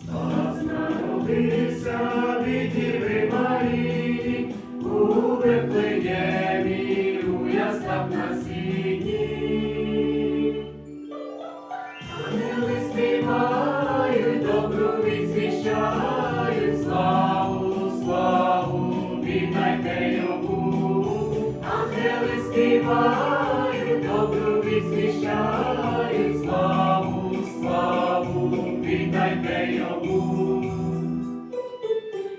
Спас народився від діви, знайте любу, ангели співають, добру візвіщають, славу, славу, віддайте йому.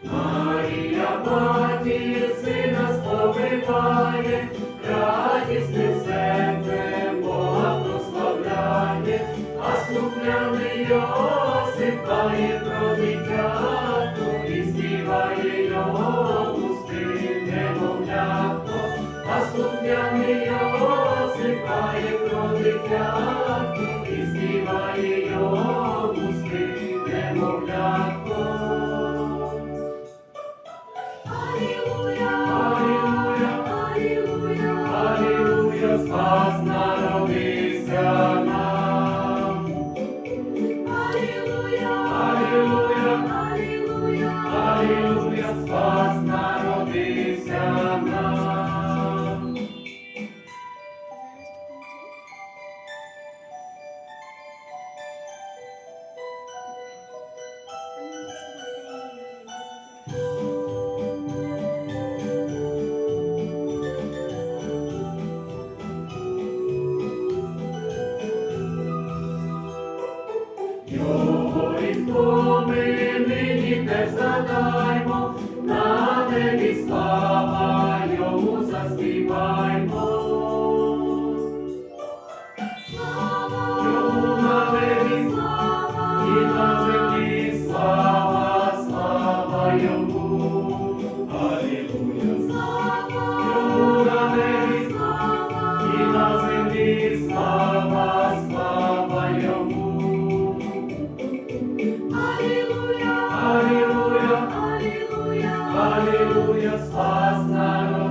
Марія матір сина сповиває, радісне. Аллилуйя, Аллилуйя, Аллилуйя, спас нас. Аллилуйя, спас народ.